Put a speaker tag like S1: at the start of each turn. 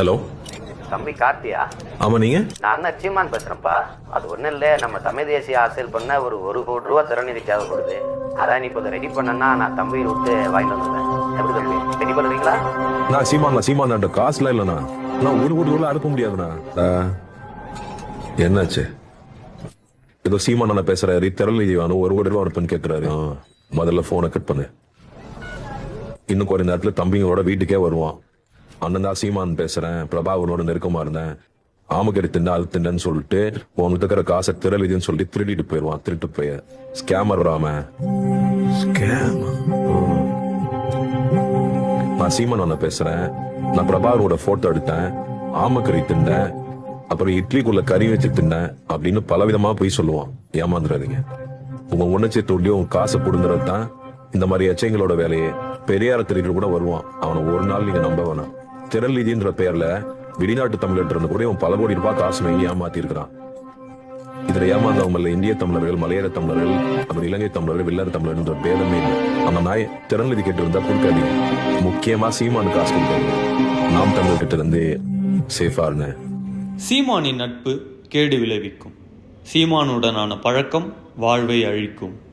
S1: Hello.
S2: தம்பி கார்த்தியா?
S1: ஆமா நீங்க?
S2: நான் தான் சீமான் பேசுறேன்ப்பா. அது ஒன்றும் இல்லை நம்ம தமிழ் தேசிய அரசியல் பண்ண ஒரு ஒரு கோடி ரூபா திறநிதி தேவைப்படுது அதான் நீ இப்போ ரெடி பண்ணனா நான் தம்பியை விட்டு வாங்கிட்டு வந்துடுறேன். எப்படி தம்பி? ரெடி பண்ணுறீங்களா
S1: நான் சீமான் சீமான் என்கிட்ட காசுலாம் இல்லைண்ணா. நான் ஒரு கோடி ரூபாய் அனுப்ப முடியாதுண்ணா. என்னாச்சு? ஏதோ சீமான் அண்ணா பேசுறாரு திரள் வேணும் ஒரு கோடி ரூபா அனுப்புன்னு கேட்கிறாரு முதல்ல போனை கட் பண்ணு. இன்னும் கொஞ்ச நேரத்துல தம்பிங்களோட வீட்டுக்கே வருவான். அண்ணன் தான் சீமான் பேசுறேன். பிரபாகரனோட நெருக்கமா இருந்தேன். ஆமக்கறி தின்ன அது தின்னன்னு சொல்லிட்டு உனக்கு இருக்கிற காசை திரள் இதுன்னு சொல்லிட்டு திருடிட்டு போயிடுவான். திருட்டு போய் ஸ்கேமர் வராம. நான் சீமன் அண்ணா பேசுறேன். நான் பிரபாகரோட போட்டோ எடுத்தேன். ஆமக்கறி தின்னேன். அப்புறம் இட்லிக்குள்ள கறி வச்சு தின்னேன் அப்படின்னு பலவிதமா போய் சொல்லுவான். ஏமாந்துடாதீங்க உங்க உணர்ச்சி தூண்டியும் உங்க காசை புடுங்குறது தான் இந்த மாதிரி எச்சைங்களோட வேலையே. பெரியார திருட்டு கூட வருவான். அவனை ஒரு நாள் நீங்க நம்ப வேணாம். திரள் நிதின்ற பெயர்ல வெளிநாட்டு தமிழர் இருந்து கூட இவன் பல கோடி ரூபாய் காசு வாங்கி ஏமாத்தி இருக்கிறான் இதுல ஏமாந்தவங்க இந்திய தமிழர்கள் மலையாள தமிழர்கள் அப்புறம் இலங்கை தமிழர்கள் வெள்ளாறு தமிழர்ன்ற பேதமே இல்லை. அந்த நாய் திறநிதி கேட்டு இருந்தா கொடுக்காதீங்க. முக்கியமா சீமானு காசு கொடுக்காது நாம் தமிழர் கிட்ட இருந்து சேஃபா இருந்தேன்
S3: சீமானின் நட்பு கேடு விளைவிக்கும். சீமானுடனான பழக்கம் வாழ்வை அழிக்கும்.